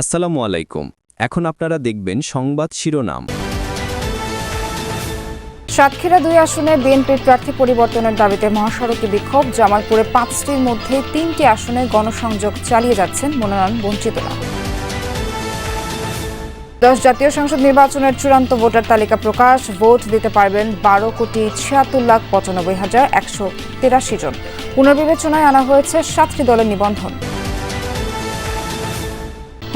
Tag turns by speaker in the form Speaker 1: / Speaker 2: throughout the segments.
Speaker 1: আসসালামু আলাইকুম। এখন আপনারা দেখবেন সংবাদ শিরোনাম।
Speaker 2: সাতক্ষীরা দুই আসনে বিএনপির প্রার্থী পরিবর্তনের দাবিতে মহাসড়কে বিক্ষোভ। জামালপুরে পাঁচটির মধ্যে তিনটি আসনে গণসংযোগ চালিয়ে যাচ্ছেন মনোনয়ন বঞ্চিতরা। দশ জাতীয় সংসদ নির্বাচনের চূড়ান্ত ভোটার তালিকা প্রকাশ। ভোট দিতে পারবেন বারো কোটি ছিয়াত্তর লাখ পঁচানব্বই হাজার একশো তিরাশি জন। পুনর্বিবেচনায় আনা হয়েছে সাতটি দলের নিবন্ধন।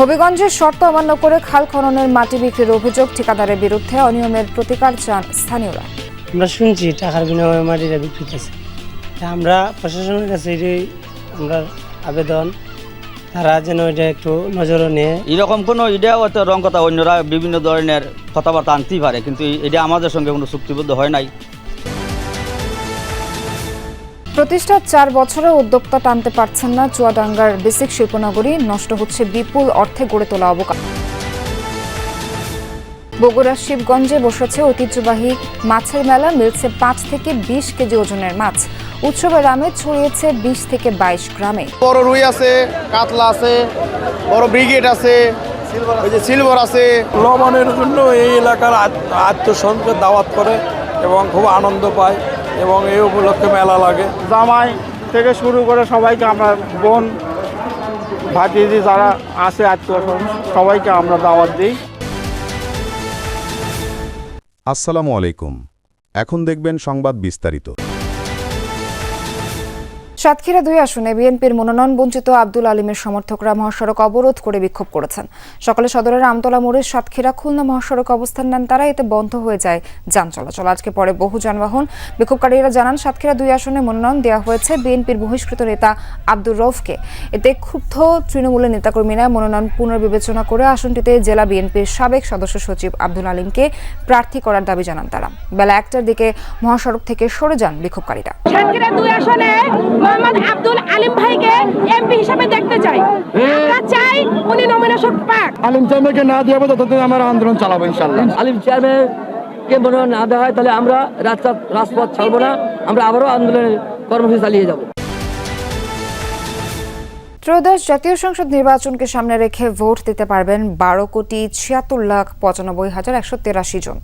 Speaker 2: হবিগঞ্জের শর্ত অমান্য করে খাল খননের মাটি বিক্রির অভিযোগ ঠিকাদারের বিরুদ্ধে অনিয়মের প্রতিকার চান স্থানীয়রা।
Speaker 3: আমরা শুনছি টাকার বিনিময়ে মাটিটা বিক্রি করতেছে তা আমরা প্রশাসনের কাছে এটাই আমরা আবেদন তারা যেন এটা একটু নজরে নিয়ে
Speaker 4: এরকম কোনো ইডিয়া হয়তো রং কথা অন্যরা বিভিন্ন ধরনের কথাবার্তা আনতেই পারে কিন্তু এটা আমাদের সঙ্গে কোনো চুক্তিবদ্ধ হয় নাই।
Speaker 2: প্রতিষ্ঠার চার বছরে উদ্যোক্তা টানতে পারছেন না চুয়াডাঙ্গার বেসিক শিল্পনগরী। নষ্ট হচ্ছে বিপুল অর্থে গড়ে তোলা অবকাশ। বগুড়ার শিবগঞ্জে বসেছে ঐতিহ্যবাহী মাছের মেলা। মিলছে পাঁচ থেকে বিশ কেজি ওজনের মাছ। উৎসবের আমেজ ছড়িয়েছে বিশ থেকে বাইশ গ্রামে।
Speaker 5: বড় রুই আছে কাতলা আছে বড় ব্রিগেড আছে ওই যে সিলভার আছে।
Speaker 6: লবণের জন্য এই এলাকার আত- আত্মসন্তকে দাওয়াত করে এবং খুব আনন্দ পায়। এবং এই উপলক্ষে মেলা লাগে।
Speaker 5: জামাই থেকে শুরু করে সবাইকে আমরা বোন ভাতিজি যারা আছে আত্মীয় সবাইকে আমরা দাওয়াত দিই।
Speaker 7: আসসালামু আলাইকুম। এখন দেখবেন সংবাদ বিস্তারিত।
Speaker 2: সাতক্ষীরা দুই আসনে বিএনপির মনোনয়ন বঞ্চিত আব্দুল আলীমের সমর্থকরা মহাসড়ক অবরোধ করে বিক্ষোভ করেছেন। সকালে সদরের আমতলা মোড়ে সাতক্ষীরা খুলনা মহাসড়ক অবস্থান নেন তারা, এতে বন্ধ হয়ে যায় যান চলাচল। আজকে পরে বহু যানবাহন বিক্ষোভকারীরা জানান, সাতক্ষীরা দুই আসনে মনোনয়ন দেওয়া হয়েছে বিএনপির বহিষ্কৃত নেতা আব্দুর রৌফকে এতে ক্ষুব্ধ তৃণমূলের নেতাকর্মীরা মনোনয়ন পুনর্বিবেচনা করে আসনটিতে জেলা বিএনপির সাবেক সদস্য সচিব আব্দুল আলীমকে প্রার্থী করার দাবি জানান তারা। বেলা একটার দিকে মহাসড়ক থেকে সরে যান বিক্ষোভকারীরা।
Speaker 8: মোহাম্মদ আব্দুল আলিম ভাইকে এমপি হিসেবে দেখতে চাই। আমরা চাই উনি নমিনেশন পাক।
Speaker 5: আলিম চেয়ারম্যানকে না দিয়ে ততদিন আমরা আন্দোলন চালাবো ইনশাআল্লাহ।
Speaker 9: আলিম চেয়ারম্যান কে মনোনয়ন না দেওয়া হয় তাহলে আমরা রাস্তা রাজপথ ছাড়বো না আমরা আবারও আন্দোলনের কর্মসূচি চালিয়ে যাব।
Speaker 2: ত্রয়োদশ জাতীয় সংসদ নির্বাচনকে সামনে রেখে ভোট দিতে পারবেন বারো কোটি ছিয়াত্তর লাখ পঁচানব্বই হাজার একশো তেরাশি জন।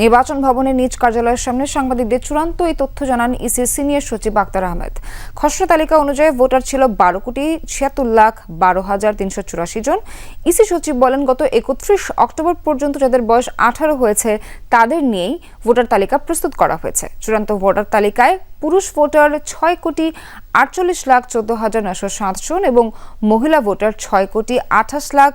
Speaker 2: নির্বাচন ভবনের নিজ কার্যালয়ের সামনে সাংবাদিকদের চূড়ান্ত এই তথ্য জানান ইসির সিনিয়র সচিব আক্তার আহমেদ। খসড়া তালিকা অনুযায়ী ভোটার ছিল বারো কোটি ছিয়াত্তর লাখ বারো হাজার তিনশো চুরাশি জন। ইসি সচিব বলেন, গত একত্রিশ অক্টোবর পর্যন্ত যাদের বয়স আঠারো হয়েছে, তাদের নিয়েই ভোটার তালিকা প্রস্তুত করা হয়েছে। চূড়ান্ত ভোটার তালিকায় পুরুষ ভোটার ছয় কোটি আটচল্লিশ লাখ চোদ্দ হাজার নশো সাত জন এবং মহিলা ভোটার ছয় কোটি আঠাশ লাখ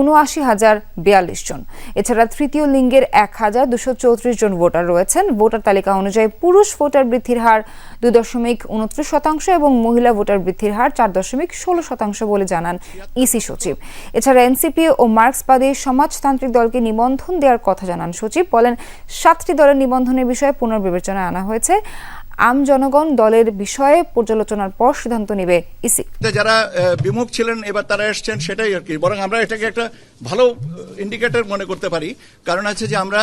Speaker 2: উনআশি হাজার বিয়াল্লিশ জন। এছাড়া তৃতীয় লিঙ্গের এক হাজার দুশো চৌত্রিশ জন ভোটার রয়েছেন। ভোটার তালিকা অনুযায়ী পুরুষ ভোটার বৃদ্ধির হার দুই দশমিক উনত্রিশ শতাংশ এবং মহিলা ভোটার বৃদ্ধির হার চার দশমিক ষোলো শতাংশ বলে জানান ইসি সচিব। এছাড়া এনসিপি ও মার্ক্সবাদী সমাজতান্ত্রিক দলকে নিবন্ধন দেওয়ার কথা জানান সচিব। বলেন, সাতটি দলের নিবন্ধনের বিষয়ে পুনর্বিবেচনায় আনা হয়েছে। আম জনগণ দলের বিষয়ে পর্যালোচনার পর সিদ্ধান্ত নেবে ইসি।
Speaker 10: যারা বিমুখ ছিলেন, এবার তারা এসছেন, সেটাই আর কি। বরং আমরা এটাকে একটা ভালো ইন্ডিকেটর মনে করতে পারি। কারণ আছে যে আমরা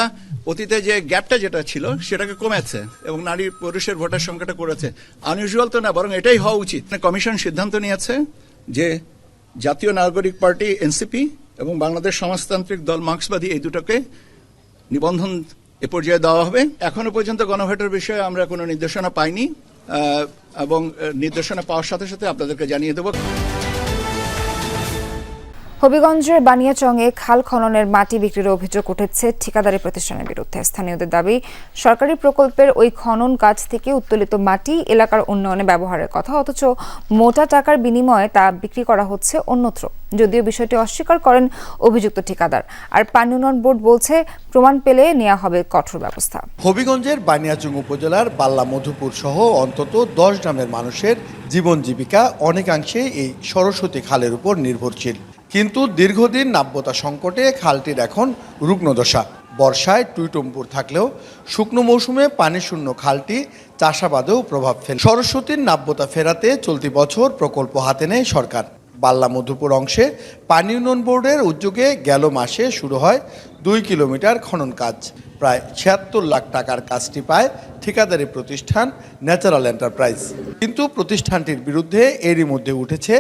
Speaker 10: অতীতে যে গ্যাপটা যেটা ছিল, সেটাকে কমেছে এবং নারী পুরুষের ভোটার সংখ্যাটা করেছে। আনইউজুয়াল তো না, বরং এটাই হওয়া উচিত। কমিশন সিদ্ধান্ত নিয়েছে যে জাতীয় নাগরিক পার্টি, এনসিপি এবং বাংলাদেশ সমাজতান্ত্রিক দল মার্ক্সবাদী এই দুটোকে নিবন্ধন এ পর্যায়ে দেওয়া হবে। এখনও পর্যন্ত গণভোটের বিষয়ে আমরা কোনো নির্দেশনা পাইনি। এবং নির্দেশনা পাওয়ার সাথে সাথে আপনাদেরকে জানিয়ে দেবো।
Speaker 2: হবিগঞ্জের বানিয়াচংয়ে খাল খননের মাটি বিক্রির অভিযোগ উঠেছে। ঠিকাদারি প্রতিষ্ঠানের বিরুদ্ধে স্থানীয়দের দাবি, সরকারি প্রকল্পের ওই খনন কাজ থেকে উত্তোলিত মাটি এলাকার উন্নয়নে ব্যবহারের কথা, অথচ মোটা টাকার বিনিময়ে তা বিক্রি করা হচ্ছে অন্যত্র। যদিও বিষয়টি অস্বীকার করেন অভিযুক্ত ঠিকাদার। আর পানি উন্নয়ন বোর্ড বলছে, প্রমাণ পেলে নেওয়া হবে কঠোর ব্যবস্থা।
Speaker 11: হবিগঞ্জের বানিয়াচং উপজেলার বাল্লা মধুপুর সহ অন্তত দশ গ্রামের মানুষের জীবন জীবিকা অনেকাংশে এই সরস্বতী খালের উপর নির্ভরশীল। কিন্তু দীর্ঘদিন নাব্যতা সংকটে খালটির এখন রুগ্নদশা বর্ষায় টুইটম্পুর থাকলেও শুকনো মৌসুমে পানিশূন্য খালটি চাষাবাদেও প্রভাব ফেলে। সরস্বতীর নাব্যতা ফেরাতে চলতি বছর প্রকল্প হাতে নেয় সরকার। বাল্লা মধুপুর অংশে পানি উন্নয়ন বোর্ডের উদ্যোগে গেল মাসে শুরু হয় দুই কিলোমিটার খনন কাজ। প্রায় ছিয়াত্তর লাখ টাকার কাজটি পায় ঠিকাদারি প্রতিষ্ঠান ন্যাচারাল এন্টারপ্রাইজ। কিন্তু প্রতিষ্ঠানটির বিরুদ্ধে এরই মধ্যে উঠেছে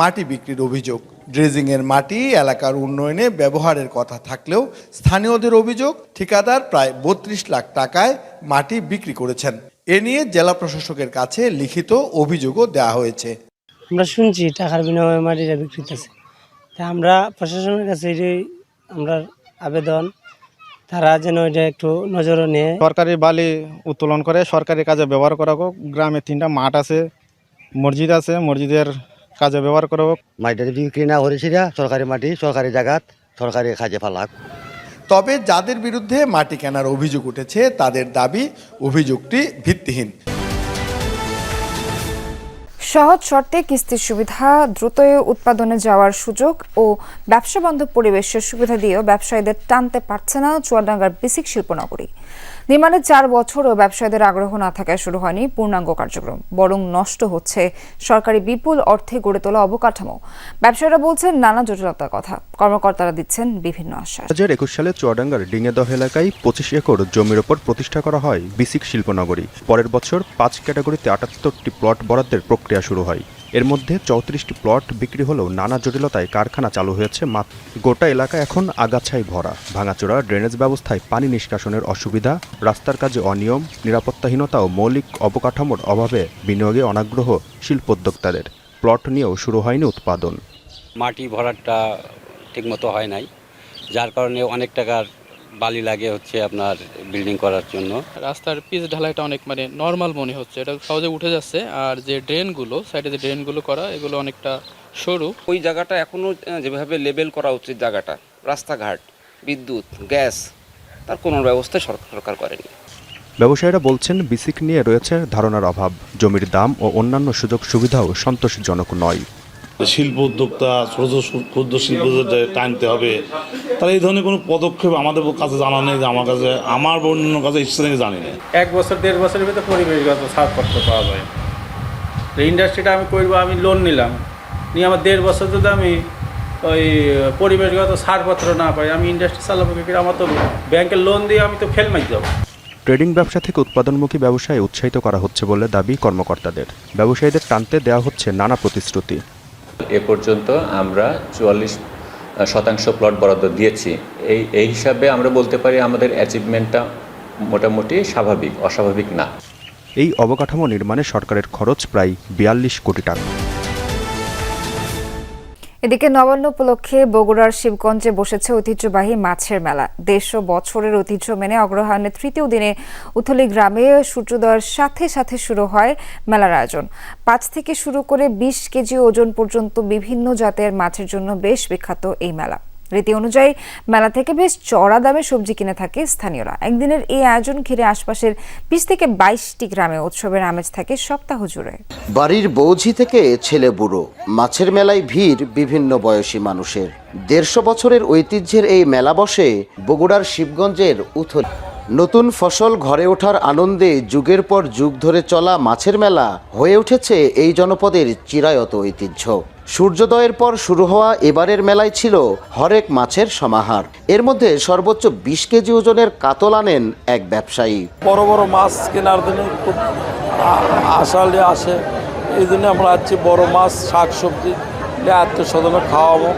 Speaker 11: মাটি বিক্রির অভিযোগ। ড্রেজিংয়ের মাটি এলাকার উন্নয়নে ব্যবহারের কথা থাকলেও স্থানীয়দের অভিযোগ, ঠিকাদার প্রায় বত্রিশ লাখ টাকায় মাটি বিক্রি করেছেন। এ নিয়ে জেলা প্রশাসকের কাছে লিখিত অভিযোগও দেওয়া হয়েছে।
Speaker 3: আমরা শুনছি টাকার বিনিময়ে মাটিটা বিক্রি হইতেছে। তা আমরা প্রশাসনের কাছে এটাই আমরা আবেদন তারা যেন এটা একটু নজরে নিয়ে।
Speaker 5: সরকারি বালি উত্তোলন করে সরকারি কাজে ব্যবহার করা হোক। গ্রামে তিনটা মাঠ আছে মসজিদ আছে মসজিদের কাজে ব্যবহার করা হোক।
Speaker 9: মাটিটা বিক্রি না করেছি সরকারি মাটি সরকারি জায়গাত সরকারি কাজে ফালাক।
Speaker 11: তবে যাদের বিরুদ্ধে মাটি কেনার অভিযোগ উঠেছে তাদের দাবি অভিযোগটি ভিত্তিহীন।
Speaker 2: সহজ শর্তে কিস্তির সুবিধা দ্রুত উৎপাদনে যাওয়ার সুযোগ ও ব্যবসা বান্ধব পরিবেশের সুবিধা দিয়েও ব্যবসায়ীদের টানতে পারছে না চুয়াডাঙ্গার বেসিক শিল্পনগরী। নির্মাণের চার বছরও ব্যবসায়ীদের আগ্রহ না থাকায় শুরু হয়নি পূর্ণাঙ্গ কার্যক্রম, বরং নষ্ট হচ্ছে সরকারি বিপুল অর্থে গড়ে তোলা অবকাঠামো। ব্যবসায়ীরা বলছেন, নানা জটিলতার কথা। কর্মকর্তারা দিচ্ছেন বিভিন্ন আশ্বাস।
Speaker 7: দু হাজার একুশ সালে চুয়াডাঙ্গার ডিঙেদহ এলাকায় পঁচিশ একর জমির ওপর প্রতিষ্ঠা করা হয় বিসিক শিল্পনগরী। পরের বছর পাঁচ ক্যাটাগরিতে আটাত্তরটি প্লট বরাদ্দের প্রক্রিয়া শুরু হয়। এর মধ্যে চৌত্রিশটি প্লট বিক্রি হলেও নানা জটিলতায় কারখানা চালু হয়েছে মাত্র গোটা এলাকা এখন আগাছায় ভরা। ভাঙাচোরা, ড্রেনেজ ব্যবস্থায় পানি নিষ্কাশনের অসুবিধা, রাস্তার কাজে অনিয়ম, নিরাপত্তাহীনতা ও মৌলিক অবকাঠামোর অভাবে বিনিয়োগে অনাগ্রহ শিল্পোদ্যোক্তাদের প্লট নিয়েও শুরু হয়নি উৎপাদন।
Speaker 12: মাটি ভরাটটা ঠিকমতো হয় নাই, যার কারণে অনেক টাকার বালি লাগে হচ্ছে আপনার বিল্ডিং করার জন্য।
Speaker 13: রাস্তার পিচ ঢালাইটা অনেক মানে নর্মাল মনে হচ্ছে। এটা সহজে উঠে যাচ্ছে আর যে ড্রেনগুলো সাইডে যে ড্রেনগুলো করা এগুলো অনেকটা সরু।
Speaker 12: ওই জায়গাটা এখনও যেভাবে লেবেল করা উচিত জায়গাটা রাস্তাঘাট বিদ্যুৎ গ্যাস তার কোনো ব্যবস্থা সরকার সরকার করেনি।
Speaker 7: ব্যবসায়ীরা বলছেন বিসিক নিয়ে রয়েছে ধারণার অভাব। জমির দাম ও অন্যান্য সুযোগ সুবিধাও সন্তোষজনক নয়।
Speaker 6: শিল্প উদ্যোক্তা ক্ষুদ্র শিল্প টানতে হবে তাহলে এই ধরনের কোনো পদক্ষেপ আমাদের কাছে জানা নেই যে আমার কাছে আমার বা অন্য কাছে ইচ্ছা নেই জানি না।
Speaker 5: এক বছর দেড় বছরের ভিতরে পরিবেশগত ছাড়পত্র পাওয়া যায়। তো ইন্ডাস্ট্রিটা আমি করব আমি লোন নিলাম। নিয়ে আমার দেড় বছর যদি আমি ওই পরিবেশগত ছাড়পত্র না পাই আমি ইন্ডাস্ট্রি চালাবো কি আমার তো ব্যাংকের লোন দিয়ে আমি তো ফেল মারি যাব
Speaker 7: ট্রেডিং ব্যবসা থেকে উৎপাদনমুখী ব্যবসায় উৎসাহিত করা হচ্ছে বলে দাবি কর্মকর্তাদের। ব্যবসায়ীদের টানতে দেওয়া হচ্ছে নানা প্রতিশ্রুতি।
Speaker 12: এ পর্যন্ত আমরা চুয়াল্লিশ শতাংশ প্লট বরাদ্দ দিয়েছি। এই এই হিসাবে আমরা বলতে পারি আমাদের অ্যাচিভমেন্টটা মোটামুটি স্বাভাবিক, অস্বাভাবিক না।
Speaker 7: এই অবকাঠামো নির্মাণে সরকারের খরচ প্রায় বিয়াল্লিশ কোটি টাকা।
Speaker 2: এদিকে নবান্ন উপলক্ষে বগুড়ার শিবগঞ্জে বসেছে ঐতিহ্যবাহী মাছের মেলা। দেড়শো বছরের ঐতিহ্য মেনে অগ্রহায়ণের তৃতীয় দিনে উথলি গ্রামে সূর্যোদয়ের সাথে সাথে শুরু হয় মেলার আয়োজন। পাঁচ থেকে শুরু করে বিশ কেজি ওজন পর্যন্ত বিভিন্ন জাতের মাছের জন্য বেশ বিখ্যাত এই মেলা। রীতি অনুযায়ী মেলা থেকে বেশ চড়া দামে সবজি কিনে থাকে স্থানীয়রা। একদিনের এই আয়োজন ঘিরে আশপাশের বিশ থেকে বাইশটি গ্রামে উৎসবের আমেজ থাকে সপ্তাহ জুড়ে।
Speaker 14: বাড়ির বৌঝি থেকে ছেলে বুড়ো, মাছের মেলায় ভিড় বিভিন্ন বয়সী মানুষের। দেড়শো বছরের ঐতিহ্যের এই মেলা বসে বগুড়ার শিবগঞ্জের উথল। নতুন ফসল ঘরে ওঠার আনন্দে যুগের পর যুগ ধরে চলা মাছের মেলা হয়ে উঠেছে এই জনপদের চিরায়ত ঐতিহ্য। সূর্যোদয়ের পর শুরু হওয়া এবারের মেলায় ছিল হরেক মাছের সমাহার। এর মধ্যে সর্বোচ্চ বিশ কেজি ওজনের কাতল আনেন এক ব্যবসায়ী।
Speaker 6: বড় বড় মাছ কেনার জন্য খুব আশালে আসে। এই জন্য আমরা আছি বড় মাছ শাক সবজি আত্মীয় স্বজনে খাওয়াবো।